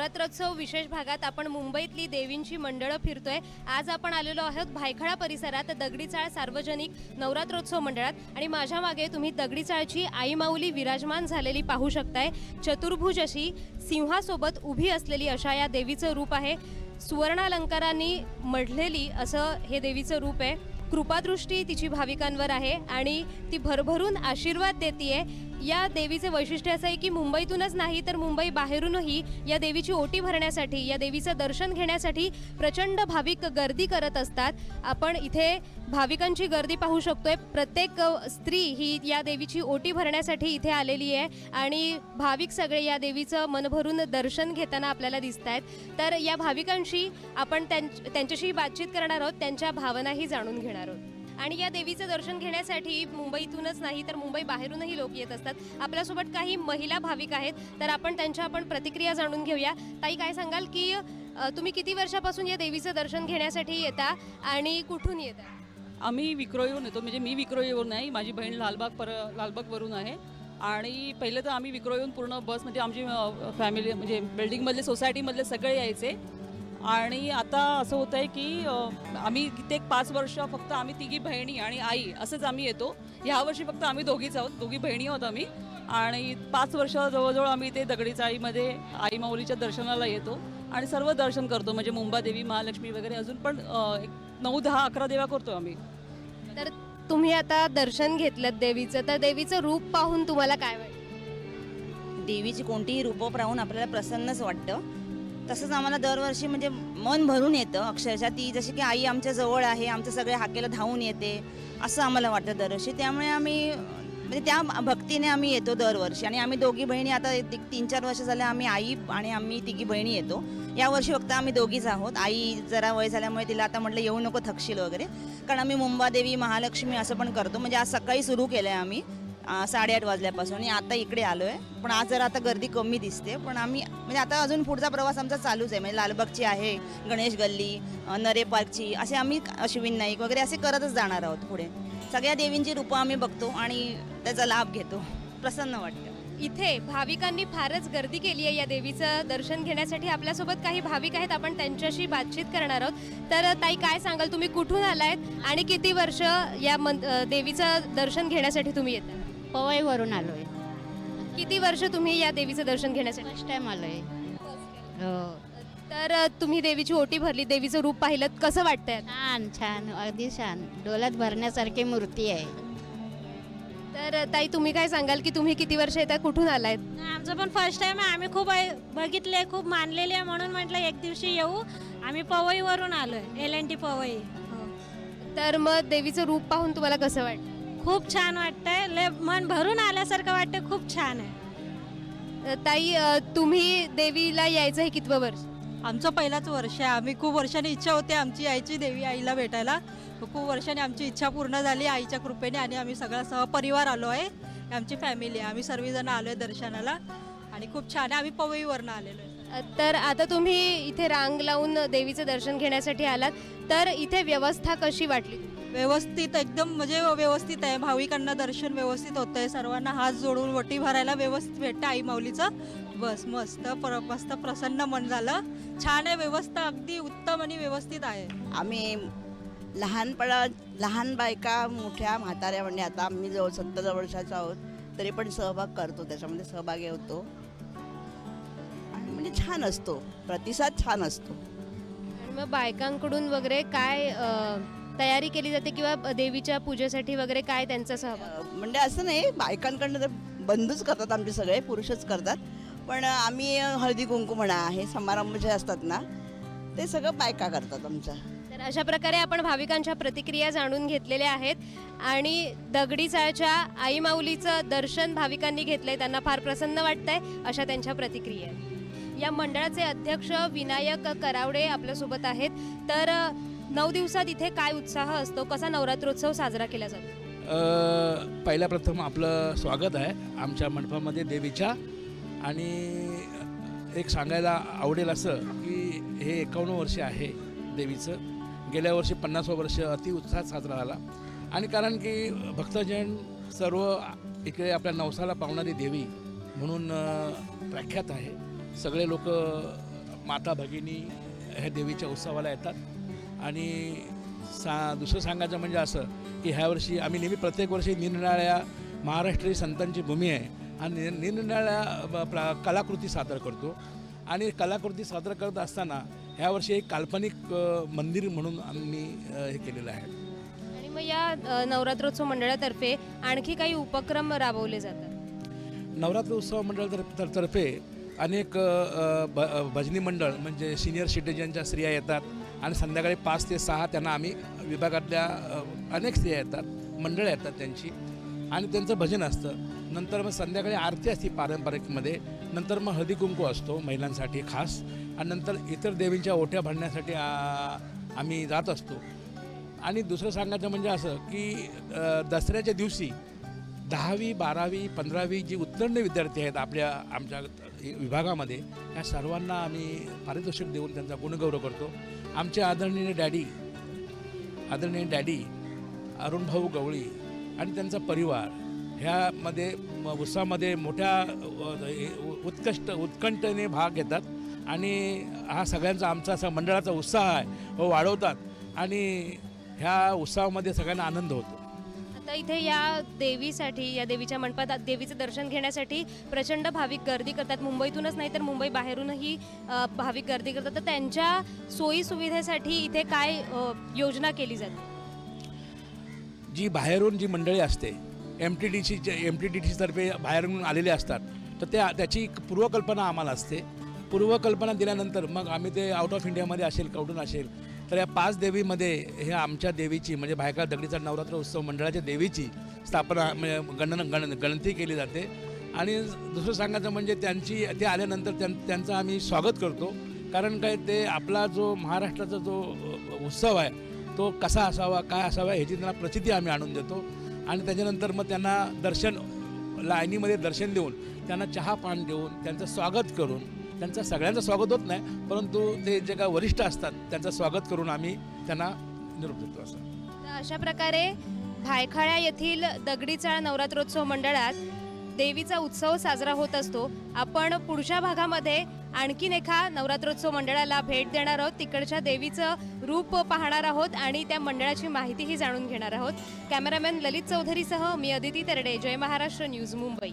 नवरात्रोत्सव विशेष भागात आपण मुंबईतली देवींची मंडळं फिरतोय. आज आपण आलेलो आहोत भायखळा परिसरात दगडीचाळ सार्वजनिक नवरात्रोत्सव मंडळात. आणि माझ्या मागे तुम्ही दगडीचाळची आईमाऊली विराजमान झालेली पाहू शकताय. चतुर्भुज अशी सिंहासोबत उभी असलेली अशा या देवीचं रूप आहे. सुवर्णालंकारांनी मढलेली असं हे देवीचं रूप आहे. कृपादृष्टी तिची भाविकांवर आहे आणि ती भरभरून आशीर्वाद देतीये. या देवीचे वैशिष्ट्य असं आहे की मुंबईतूनच नाही तर मुंबई बाहेरूनही या देवीची ओटी भरण्यासाठी या देवीचं दर्शन घेण्यासाठी प्रचंड भाविक गर्दी करत असतात. आपण इथे भाविकांची गर्दी पाहू शकतोय. प्रत्येक स्त्री ही या देवीची ओटी भरण्यासाठी इथे आलेली आहे आणि भाविक सगळे या देवीचं मनभरून दर्शन घेताना आपल्याला दिसत आहेत तर या भाविकांशी आपण त्यांच्याशी बातचीत करणार आहोत त्यांच्या भावनाही जाणून घेणार आहोत. आणि या देवीचं दर्शन घेण्यासाठी मुंबईतूनच नाही तर मुंबई बाहेरूनही लोक येत असतात. आपल्यासोबत काही महिला भाविक आहेत तर आपण त्यांच्या आपण प्रतिक्रिया जाणून घेऊया. ताई काय सांगाल की तुम्ही किती वर्षापासून या देवीचं दर्शन घेण्यासाठी येता आणि कुठून येता? आम्ही विक्रोळीवरून येतो म्हणजे मी विक्रोळीवरून आहे माझी बहीण लालबाग पर लालबागवरून आहे. आणि पहिलं तर आम्ही विक्रोळीवरून पूर्ण बस म्हणजे आमची फॅमिली म्हणजे बिल्डिंगमधले सोसायटीमधले सगळे यायचे. आणि आता असं होतं आहे की आम्ही कित्येक पाच वर्ष फक्त आम्ही तिघी बहिणी आणि आई असंच आम्ही येतो. ह्या वर्षी फक्त आम्ही दोघीच आहोत दोघी बहिणी आहोत आम्ही. आणि पाच वर्ष जवळजवळ आम्ही ते दगडी चाळीमध्ये आई माऊलीच्या दर्शनाला येतो. आणि सर्व दर्शन करतो म्हणजे मुंबादेवी महालक्ष्मी वगैरे अजून पण एक नऊ दहा अकरा देवा करतो आम्ही. तर तुम्ही आता दर्शन घेतलं देवीचं तर देवीचं रूप पाहून तुम्हाला काय वाटतं? देवीची कोणतीही रूपं पाहून आपल्याला प्रसन्नच वाटतं. तसंच आम्हाला दरवर्षी म्हणजे मन भरून येतं. अक्षरशः ती जशी की आई आमच्या जवळ आहे आमच्या सगळ्या हाकेला धावून येते असं आम्हाला वाटतं दरवर्षी. त्यामुळे आम्ही म्हणजे त्या भक्तीने आम्ही येतो दरवर्षी. आणि आम्ही दोघी बहिणी आता तीन चार वर्ष झाले आम्ही आई आणि आम्ही तिघी बहिणी येतो. यावर्षी फक्त आम्ही दोघीच आहोत. आई जरा वय झाल्यामुळे तिला आता म्हटलं येऊ नको थकशील वगैरे. कारण आम्ही मुंबादेवी महालक्ष्मी असं पण करतो. म्हणजे आज सकाळी सुरू केलं आहे आम्ही. साडेआठ वाजल्यापासून. आणि आता इकडे आलो आहे पण आज जरा आता गर्दी कमी दिसते. पण आम्ही म्हणजे आता अजून पुढचा प्रवास आमचा चालूच आहे. म्हणजे लालबागची आहे गणेश गल्ली नरे पार्कची असे आम्ही अश्विन नाईक वगैरे असे करतच जाणार आहोत पुढे. सगळ्या देवींची रूपं आम्ही बघतो आणि त्याचा लाभ घेतो. प्रसन्न वाटतं. इथे भाविकांनी फारच गर्दी केली आहे या देवीचं दर्शन घेण्यासाठी. आपल्यासोबत काही भाविक आहेत. आपण त्यांच्याशी बातचीत करणार आहोत. तर ताई काय सांगाल? तुम्ही कुठून आलायत? आणि किती वर्ष या मन देवीचं दर्शन घेण्यासाठी तुम्ही येतात पवईवरून आलोय. किती वर्ष तुम्ही या देवीचं दर्शन घेण्यासाठी? फर्स्ट टाइम आलोय. हो. तर अ, तुम्ही देवीची ओटी भरली देवीचं रूप पाहिलं कसं वाटतंय छान छान. अगदी छान. डोळ्यात भरण्यासारखी मूर्ती आहे. तर अ, ताई तुम्ही काय सांगाल की तुम्ही किती वर्ष येतात कुठून आलायत? आमचं पण फर्स्ट टाइम आहे. आम्ही खूप ऐ- बघितले खूप मानलेले आहे म्हणून म्हटलं एक दिवशी येऊ. आम्ही पवईवरून आलोय. L N T Powai. हो. तर मग देवीचं रूप पाहून तुम्हाला कसं वाटतं? खूप छान वाटतंय. लय मन भरून आल्यासारखं वाटतं खूप छान आहे. ताई अ, तुम्ही देवीला यायचं हे कितवं वर्ष? आमचं पहिलाच वर्ष आहे. आम्ही खूप वर्षांनी इच्छा होती आमची यायची देवी आईला भेटायला. खूप वर्षांनी आमची इच्छा पूर्ण झाली आईच्या कृपेने आणि आम्ही सगळा सहपरिवार आलो आहे. आमची फॅमिली आहे. आम्ही सर्वजण आलो आहे दर्शनाला. आणि खूप छान आहे. आम्ही पवईवरनं आलेलो आहे. तर आता तुम्ही इथे रांग लावून देवीचं दर्शन घेण्यासाठी आलात. तर इथे व्यवस्था कशी वाटली? व्यवस्थित एकदम म्हणजे व्यवस्थित आहे. भाविकांना दर्शन व्यवस्थित होतं आहे सर्वांना हात जोडून वटी भरायला व्यवस्थित भेटतं आई माऊलीचं. बस मस्त पर मस्त प्रसन्न मन झालं. छान आहे व्यवस्था अगदी उत्तम आणि व्यवस्थित आहे. आम्ही लहानपणा लहान बायका मोठ्या म्हाताऱ्या म्हणजे आता आम्ही जवळ सत्तर वर्षाचा आहोत तरी पण सहभाग करतो. त्याच्यामध्ये सहभागी होतो. म्हणजे छान असतो. प्रतिसाद छान असतो. आणि मग बायकांकडून वगैरे काय अ, तयारी केली जाते किंवा देवीच्या पूजेसाठी वगैरे काय त्यांचा सहभाग? अं, म्हणजे असं नाही बायकांकडनं तर बंधूच करतात आमचे सगळे पुरुषच करतात. पण आम्ही हळदी कुंकू म्हणा हे समारंभ जे असतात ना ते सगळं बायका करतात आमच्या. तर अशा प्रकारे आपण भाविकांच्या प्रतिक्रिया जाणून घेतलेल्या आहेत आणि दगडी चाळच्या आई माऊलीचं दर्शन भाविकांनी घेतलंय त्यांना फार प्रसन्न वाटतंय अशा त्यांच्या प्रतिक्रिया आहेत. या मंडळाचे अध्यक्ष विनायक करावडे आपल्यासोबत आहेत. तर नऊ दिवसात इथे काय उत्साह असतो? कसा नवरात्रोत्सव साजरा केला जातो? अ, पहिल्या प्रथम आपलं स्वागत आहे आमच्या मंडपामध्ये देवीच्या. आणि एक सांगायला आवडेल असं की हे एकावन्न वर्ष आहे देवीचं. गेल्या वर्षी पन्नासवं वर्ष अतिउत्साहात साजरा झाला. आणि कारण की भक्तजन सर्व इकडे आपल्या नवसाला पावणारी देवी म्हणून प्रख्यात आहे. सगळे लोक माता भगिनी ह्या देवीच्या उत्सवाला येतात. आणि सा दुसरं सांगायचं म्हणजे असं की ह्या वर्षी आम्ही नेहमी प्रत्येक वर्षी निरनिराळ्या महाराष्ट्रीय संतांची भूमी आहे आणि निर- निरनिराळ्या प्रा- कलाकृती सादर करतो. आणि कलाकृती सादर करत असताना ह्या वर्षी एक काल्पनिक मंदिर म्हणून आम्ही हे केलेलं आहे. आणि मग या नवरात्रोत्सव मंडळातर्फे आणखी काही उपक्रम राबवले जातात? नवरात्र उत्सव मंडळ तर तर- तर्फे अनेक भ भजनी मंडळ म्हणजे सिनियर सिटीजनच्या स्त्रिया येतात आणि संध्याकाळी पाच ते सहा त्यांना आम्ही विभागातल्या अनेक स्त्रिया येतात मंडळं येतात त्यांची आणि त्यांचं भजन असतं. नंतर मग संध्याकाळी आरती असते पारंपरिकमध्ये नंतर मग हळदी कुंकू असतो महिलांसाठी खास आणि नंतर इतर देवींच्या ओट्या भरण्यासाठी आम्ही जात असतो. आणि दुसरं सांगायचं म्हणजे असं की दसऱ्याच्या दिवशी दहावी बारावी पंधरावी जी उत्तीर्ण विद्यार्थी आहेत आपल्या आमच्या विभागामध्ये या सर्वांना आम्ही पारितोषिक देऊन त्यांचा गुणगौरव करतो. आमचे आदरणीय डॅडी आदरणीय डॅडी अरुणभाऊ गवळी आणि त्यांचा परिवार ह्यामध्ये उत्साहामध्ये उत्सवामध्ये मोठ्या अ, हे- उत्कृष्ट उत्कंठने भाग घेतात आणि हा सगळ्यांचा आमचा असा मंडळाचा उत्साह आहे व वाढवतात आणि ह्या उत्सवामध्ये सगळ्यांना आनंद होतो. आता इथे या देवीसाठी या देवीच्या मंडपात देवीचं दर्शन घेण्यासाठी प्रचंड भाविक गर्दी करतात. मुंबईतूनच नाही तर मुंबई बाहेरूनही भाविक गर्दी करतात. तर त्यांच्या सोयीसुविधेसाठी इथे काय योजना केली जाते? जी बाहेरून जी मंडळी असते M T D C M T D सीतर्फे बाहेरून आलेले असतात तर त्या त्याची पूर्वकल्पना आम्हाला असते. पूर्वकल्पना दिल्यानंतर मग आम्ही ते आउट ऑफ इंडियामध्ये असेल कवडून असेल तर या पाच देवीमध्ये हे आमच्या देवीची म्हणजे भायका दगडीचा नवरात्र उत्सव मंडळाच्या देवीची स्थापना म्हणजे गणन गण गणती केली जाते. आणि दुसरं सांगायचं म्हणजे त्यांची ते आल्यानंतर त्यां त्यांचं आम्ही स्वागत करतो. कारण काय ते आपला जो महाराष्ट्राचा जो उत्सव आहे तो कसा असावा काय असावा ह्याची त्यांना प्रचिती आम्ही आणून देतो. आणि त्याच्यानंतर मग त्यांना दर्शन लाईनीमध्ये दर्शन देऊन त्यांना चहा पान देऊन त्यांचं स्वागत करून त्यांचं सगळ्यांचं स्वागत होत नाही परंतु ते जे काय वरिष्ठ असतात त्यांचं स्वागत करून आम्ही त्यांना निरोप देतो असं. तर अशा प्रकारे भायखळ्या येथील दगडीचाळ नवरात्रोत्सव मंडळात देवीचा उत्सव साजरा होत असतो. आपण पुढच्या भागामध्ये आणखीन एका नवरात्रोत्सव मंडळाला भेट देणार आहोत. तिकडच्या देवीचं रूप पाहणार आहोत आणि त्या मंडळाची माहितीही जाणून घेणार आहोत. कॅमेरामॅन ललित चौधरीसह मी अदिती तरडे जय महाराष्ट्र न्यूज मुंबई.